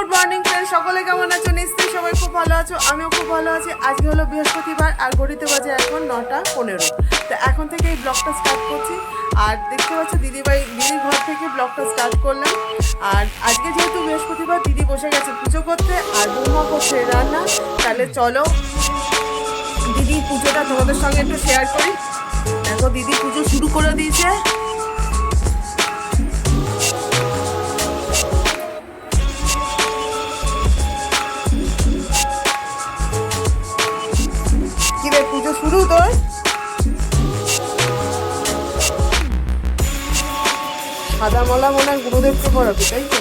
Good morning friend সকলে কেমন আছো? নিশ্চয়ই সবাই খুব ভালো আছো। আমিও খুব ভালো আছি। আজকে হলো বৃহস্পতিবার আর ঘড়িতে বাজে এখন নটা পনেরো। তো এখন থেকে এই ব্লগটা স্টার্ট করছি। আর দেখতে পাচ্ছ, দিদিভাই, দিদির ঘর থেকে ব্লগটা স্টার্ট করলাম। আর আজকে যেহেতু বৃহস্পতিবার, দিদি বসে গেছে পুজো করতে আর বৌমা করছে রান্না। তাহলে চলো দিদি পুজোটা তোমাদের সঙ্গে একটু শেয়ার করি। দেখো, দিদি পুজো শুরু করে দিয়েছে। শুরু তোর। সাদা মালা মনে হয় গুরুদেবকে পড়াবি তাই তো?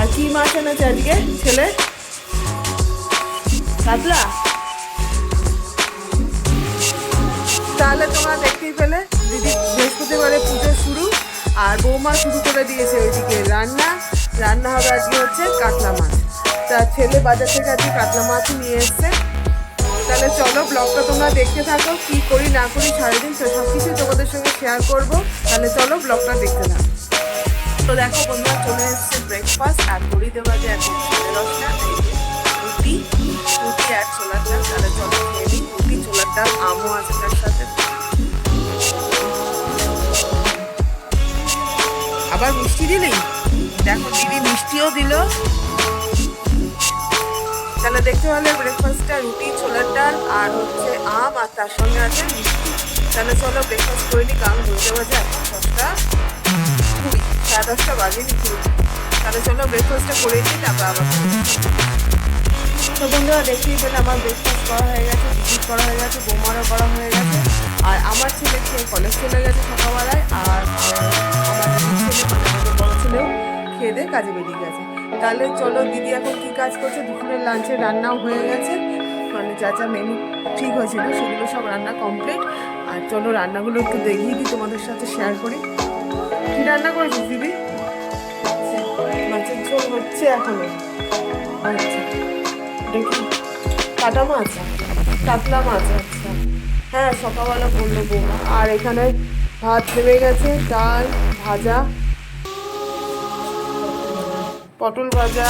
আর কি মাছ এনেছে আজকে, ছেলে? কাতলা? তাহলে তোমরা দেখতেই পেলে, দিদি বৃহস্পতিবারে পুজো শুরু। আর বৌমা শুরু করে দিয়েছে ওইদিকে রান্না। রান্না হবে আজকে হচ্ছে কাতলা মাছ। তা ছেলে বাজার থেকে আজকে কাতলা মাছ নিয়ে এসছে। তাহলে চলো ব্লগটা তোমরা দেখতে থাকো, কি করি না করি সারাদিন তো সব কিছুই তোমাদের সঙ্গে শেয়ার করব। তাহলে চলো ব্লগটা দেখতে থাকো। তো দেখো বন্ধুরা, চলে এসছে ব্রেকফাস্ট আর করি দেওয়া যে এখন সাড়ে রুটি রুটি আর ছোলার ডাল। তাহলে চলো রুটি, ছোলার ডাল, আমও আছে তার সাথে। আবার মিষ্টি দিলি? দেখো, দিদি মিষ্টিও দিল। তাহলে দেখতে পেলে ব্রেকফাস্টটা রুটি, ছোলার ডাল আর হচ্ছে আম, আর তার সঙ্গে আছে মিষ্টি। তাহলে চলো ব্রেকফাস্ট করে নিই, কারণ বলতে বাজে এখন দশটা সাড়ে দশটা বাজেনি কুড়ি তাহলে চলো ব্রেকফাস্টটা করে নিই, তারপর আবার তো বন্ধুরা, দেখতেই পেলে আমার ব্রেকফাস্ট করা হয়ে গেছে টিকিট করা হয়ে গেছে, বোমারও করা হয়ে গেছে। আর আমার ছেলে খেয়ে কলেজ চলে গেছে সকালবেলায়, আর ছেলেও খেয়ে দিয়ে কাজে বেরিয়ে গেছে। তাহলে চলো দিদি এখন কি কাজ করছে? দুপুরের লাঞ্চে রান্নাও হয়ে গেছে। মানে যা যা মেনু ঠিক হয়েছিল, সেগুলো সব রান্না কমপ্লিট আর চলো রান্নাগুলো একটু দেখিয়ে দিই তোমাদের সাথে শেয়ার করি। কি রান্না করেছিস দিদি? মাছের ঝোল হচ্ছে এখনও। আচ্ছা দেখি কাটা মাছ? কাতলা মাছ আচ্ছা। হ্যাঁ সকালবেলা বলল বৌমা। আর এখানে ভাত নেমে গেছে, ডাল ভাজা। পটল ভাজা।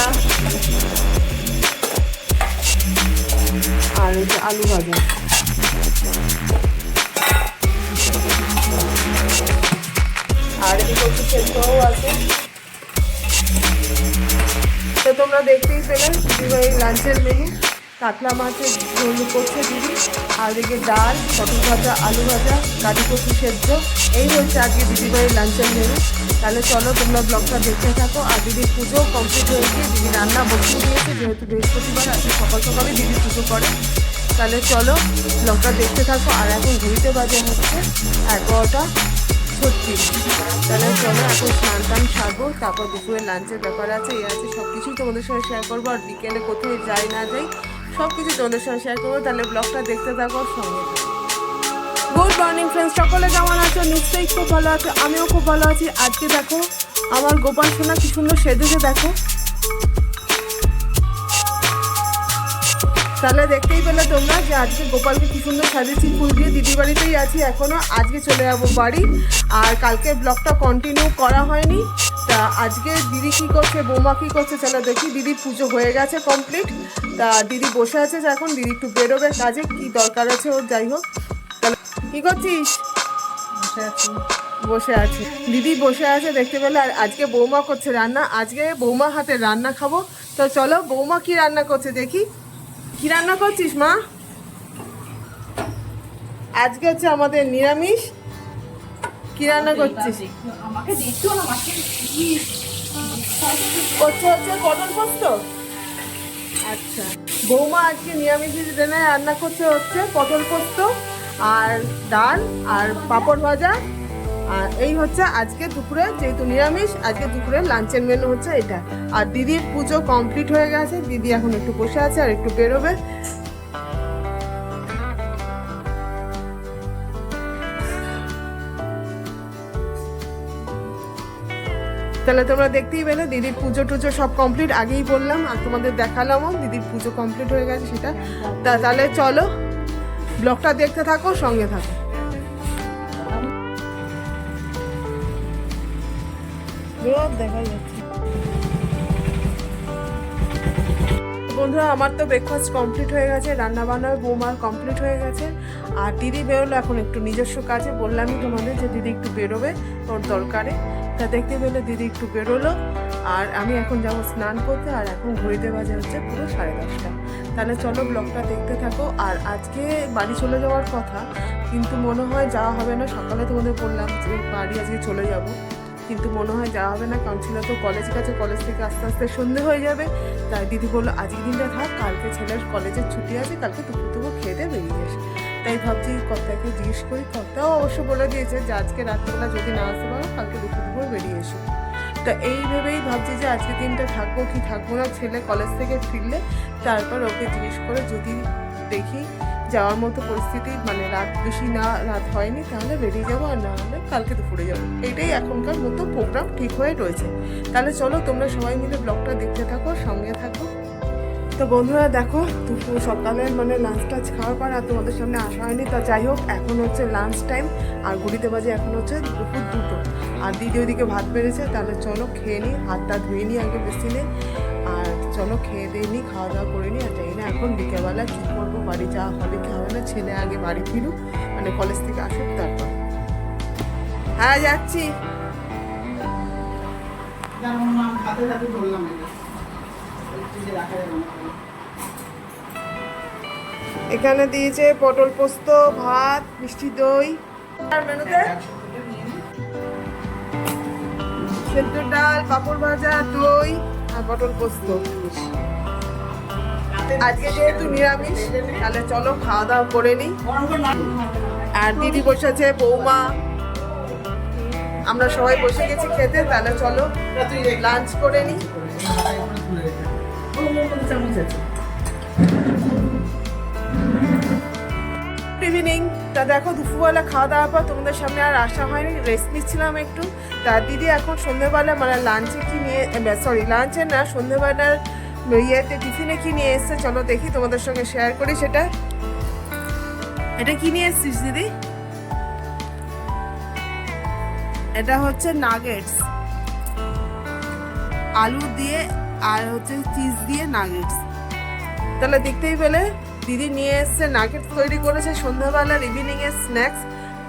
আর এই আলু ভাজা। আর এদিকে একটু সেদ্ধও আছে। তো তোমরা দেখতেই পেলে দিদিভাই লাঞ্চের মেনু কাতলা মাছের ঝোল করছে দিদি। আর এদিকে ডাল, পটল ভাজা, আলু ভাজা কাজু কচু সেদ্ধ। এই হচ্ছে আজকে দিদিভাই লাঞ্চের মেনু তাহলে চলো তোমরা ব্লগটা দেখতে থাকো। আর দিদির পুজো কমপ্লিট হয়েছে দিদি রান্না বসিয়ে দিয়েছে। যেহেতু বৃহস্পতিবার, আজকে সকাল সকালে দিদি পুজো করে। তাহলে চলো ব্লগটা দেখতে থাকো। আর এখন ঘুরিতে বাজে হচ্ছে এগারোটা ছত্রিশ। তাহলে চলো এখন স্নান টান সারবো। তারপর দুপুরে লাঞ্চের ব্যাপার আছে এই আছে সব কিছুই তোমাদের সঙ্গে শেয়ার করব। আর বিকেলে কোথায় যাই না যাই সব কিছু তোমাদের সঙ্গে শেয়ার করব। তাহলে ব্লগটা দেখতে থাকো সঙ্গে গুড মর্নিং ফ্রেন্ডস সকলে কেমন আছো? নিশ্চয়ই খুব ভালো আছো, আমিও খুব ভালো আছি। আজকে দেখো, আমার গোপাল সোনা কি সুন্দর সেজেছে, দেখো। তাহলে দেখতেই পেলে তোমরা যে আজকে গোপালকে কি সুন্দর সাজিয়েছি। ফুল দিয়ে দিদি বাড়িতেই আছি এখনও। আজকে চলে যাব বাড়ি। আর কালকে ব্লগটা কন্টিনিউ করা হয়নি। তা আজকে দিদি কি করছে বৌমা কি করছে চলো দেখি। দিদি পুজো হয়ে গেছে কমপ্লিট তা দিদি বসে আছে এখন দিদি একটু বেরোবে কাজে কি দরকার আছে ওর যাই হোক। তাহলে কি করছিস? বসে আছি। বসে আছে। দিদি বসে আছে দেখতে পেলে আর আজকে বৌমা করছে রান্না। আজকে বৌমা হাতে রান্না খাব। তো চলো বৌমা কি রান্না করছে দেখি। কি রান্না করছিস মা? আজকে হচ্ছে আমাদের নিরামিষ। কি রান্না করছিস? আমাকে দিচ্ছ না মাকে করছে হচ্ছে পটল পোস্ত? আচ্ছা। বৌমা আজকে নিরামিষ দিনে রান্না করছে হচ্ছে পটল পোস্ত আর ডাল আর পাঁপড় ভাজা। আর এই হচ্ছে আজকে দুপুরে যেহেতু নিরামিষ আজকে দুপুরে লাঞ্চের মেনু হচ্ছে এটা। আর দিদির পুজো কমপ্লিট হয়ে গেছে। দিদি এখন একটু বসে আছে আর একটু বেরোবে। তাহলে তোমরা দেখতেই পেলে, দিদির পুজো টুজো সব কমপ্লিট আগেই বললাম, আর তোমাদের দেখালামও দিদির পুজো কমপ্লিট হয়ে গেছে সেটা। তা তাহলে চলো ব্লগটা দেখতে থাকো, সঙ্গে থাকো। দেখা যাচ্ছে। বন্ধুরা, আমার তো ব্রেকফাস্ট কমপ্লিট হয়ে গেছে, রান্নাবান্নার বৌমার কমপ্লিট হয়ে গেছে। আর দিদি বেরোলো এখন একটু নিজস্ব কাজে, বললামই তোমাদের যে দিদি একটু বেরোবে ওর দরকারে। তা দেখতে পেলে দিদি একটু বেরোলো, আর আমি এখন যাব স্নান করতে, আর এখন ঘড়িতে বাজে হচ্ছে পুরো সাড়ে দশটা। তাহলে চলো ব্লগটা দেখতে থাকো। আর আজকে বাড়ি চলে যাওয়ার কথা, কিন্তু মনে হয় যাওয়া হবে না। সকালে তোমাদের বললাম যে বাড়ি আজকে চলে যাব, কিন্তু মনে হয় যাওয়া হবে না, কারণ ছিল তো কলেজ গেছে কলেজ থেকে আস্তে আস্তে সন্ধে হয়ে যাবে। তাই দিদি বলল আজকে দিনটা থাক, কালকে ছেলের কলেজের ছুটি আছে, কালকে দুপুর দুপুর খেয়ে যাস তাই ভাবছি কর্তাকে জিজ্ঞেস করি। কর্তাও অবশ্য বলে দিয়েছে যে আজকে রাত্রিবেলা যদি না আসতে পারো, কালকে দুপুর দুপুর বেরিয়ে এসো। তা এইভাবেই ভাবছি যে আজকের দিনটা থাকব কি থাকব না, ছেলে কলেজ থেকে ফিরলে তারপর ওকে জিজ্ঞেস করে যদি দেখি যাওয়ার মতো পরিস্থিতি মানে রাত বেশি না, রাত হয়নি, তাহলে বেরিয়ে যাব আর না হলে কালকে দুপুরে যাব। এটাই এখনকার মতো প্রোগ্রাম ঠিক হয়ে রয়েছে। তাহলে চলো তোমরা সবাই মিলে ব্লগটা দেখতে থাকো, সঙ্গে থাকো। তো বন্ধুরা দেখো, দুপুর সকালে মানে লাঞ্চ টাচ খাওয়ার পর আর তোমাদের সামনে আসা হয়নি। তা যাই হোক, এখন হচ্ছে লাঞ্চ টাইম আর ঘুরিতে বাজে এখন হচ্ছে দুপুর দুটো। আর দিদি ওদিকে ভাত বেড়েছে, তাহলে চলো খেয়ে নিই, হাতটা ধুয়ে নিই আগে বেশি নেই আর চলো খেয়ে দিয়ে নিই, খাওয়া দাওয়া করে নিই, আর জানি না এখন বিকেলবেলা কী করব, বাড়ি যাওয়া হবে কি হবে না, ছেলে আগে বাড়ি ফিরুক মানে কলেজ থেকে আসুক তারপর। হ্যাঁ যাচ্ছি। হাতে হাতে বললাম এটা ফ্রিজে রাখা যাবে না। এখানে দিয়েছে পটল পোস্ত ভাত মিষ্টি দই। আর মেনুতে। সেদ্ধ ডাল পাঁপড় ভাজা দই আর পটল পোস্ত। আজকে যেহেতু নিরামিষ তাহলে চলো খাওয়া দাওয়া করে নিই। আর দিদি বসেছে বৌমা। আমরা সবাই বসে গেছি খেতে তাহলে চলো লাঞ্চ করে নিই। চামচ ইভিনিং তা দেখো, দুপুরবেলা খাওয়া দাওয়ার পর তোমাদের সামনে আর আসা হয়নি। রেস্ট নিচ্ছিলাম একটু। তা দিদি এখন সন্ধ্যেবেলা মানে লাঞ্চে কি নিয়ে সরি লাঞ্চে না সন্ধ্যেবেলার ইয়েতে টিফিনে কি নিয়ে এসছে? চলো দেখি তোমাদের সঙ্গে শেয়ার করি সেটা। এটা কি নিয়ে এসছিস দিদি? এটা হচ্ছে নাগেটস আলু দিয়ে আর হচ্ছে চিজ দিয়ে নাগেটস তাহলে দেখতেই পেলে, দিদি নিয়ে এসছে নাগেটস তৈরি করেছে সন্ধ্যাবেলার ইভিনিং এর স্ন্যাক্স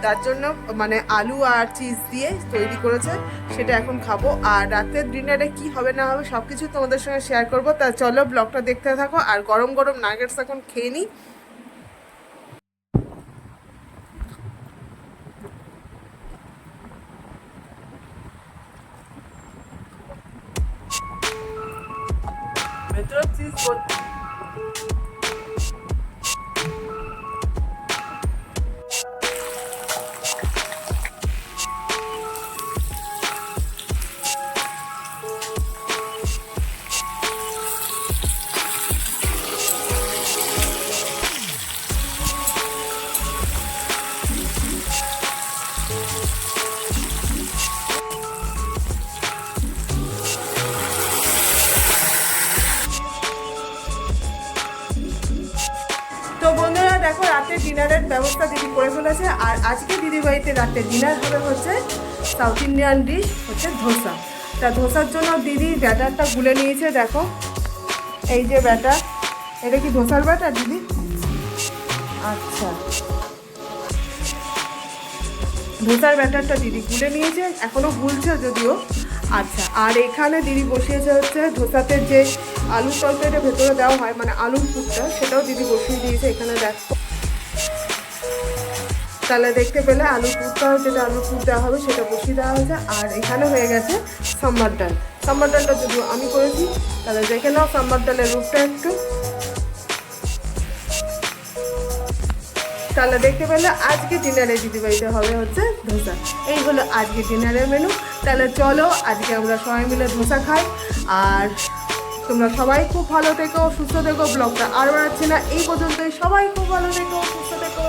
তার জন্য মানে আলু আর চিজ দিয়ে তৈরি করেছে, সেটা এখন খাব। আর রাতের ডিনারে কি হবে না হবে সব কিছু তোমাদের সঙ্গে শেয়ার করব। তা চলো ব্লগটা দেখতে থাকো। আর গরম গরম নাগেটস এখন খেয়ে নিই। তো বন্ধুরা, দেখো রাতের ডিনারের ব্যবস্থা দিদি করে ফেলেছে। আর আজকে দিদি বাড়িতে রাতে ডিনার হবে হচ্ছে সাউথ ইন্ডিয়ান ডিশ হচ্ছে ধোসা। তা ধোসার জন্য দিদি ব্যাটারটা গুলে নিয়েছে, দেখো। এই যে ব্যাটার, এটা কি ধোসার ব্যাটার দিদি? আচ্ছা। ধোসার ব্যাটারটা দিদি গুলে নিয়েছে এখনও গুলছে যদিও। আচ্ছা। আর এখানে দিদি বসিয়েছে হচ্ছে ধোসাতে যে আলু তরকারিটা ভেতরে দেওয়া হয় মানে আলুর পুরটা সেটাও দিদি বসিয়ে দিয়েছে এখানে দেখো। তাহলে দেখতে পেলে আলু পুরটাও যেটা আলু পুর দেওয়া হবে সেটা বসিয়ে দেওয়া হয়েছে। আর এখানে হয়ে গেছে সাম্বার ডাল। সাম্বার ডালটা যদিও আমি করেছি তাহলে দেখে নাও সাম্বার ডালের রূপটা একটু। তাহলে দেখতে পেলে আজকে ডিনারে দিদিবাড়িতে হবে হচ্ছে ধোসা। এই হলো আজকে ডিনারের মেনু। তাহলে চলো, আজকে আমরা সবাই মিলে ধোসা খাই। আর তোমরা সবাই খুব ভালো থেকো, সুস্থ থেকো। ব্লগটা আর বাড়াচ্ছি না। এই পর্যন্তই সবাই খুব ভালো থেকো, সুস্থ থেকো।